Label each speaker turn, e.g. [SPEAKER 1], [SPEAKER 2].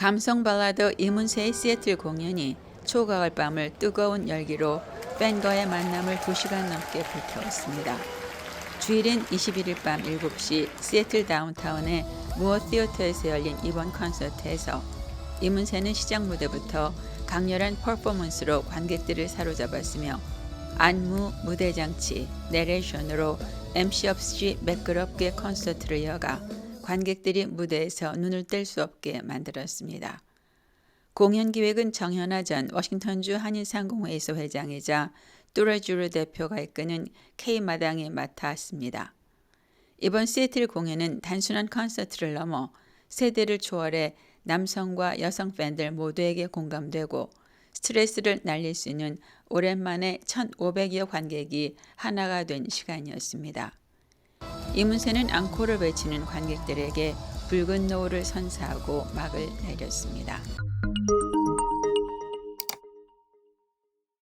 [SPEAKER 1] 감성 발라드 이문세의 시애틀 공연이 초가을 밤을 뜨거운 열기로 팬과의 만남을 2시간 넘게 불태웠습니다. 주일인 21일 밤 7시 시애틀 다운타운의 무어 티어터에서 열린 이번 콘서트에서 이문세는 시작 무대부터 강렬한 퍼포먼스로 관객들을 사로잡았으며 안무, 무대 장치, 내레이션으로 MC 없이 매끄럽게 콘서트를 이어가 관객들이 무대에서 눈을 뗄 수 없게 만들었습니다. 공연 기획은 정현아 전 워싱턴주 한인상공회의소 회장이자 뚜레주르 대표가 이끄는 K마당이 맡았습니다. 이번 시애틀 공연은 단순한 콘서트를 넘어 세대를 초월해 남성과 여성 팬들 모두에게 공감되고 스트레스를 날릴 수 있는 오랜만에 1,500여 관객이 하나가 된 시간이었습니다. 이문세는 앙코를 외치는 관객들에게 붉은 노을을 선사하고 막을 내렸습니다.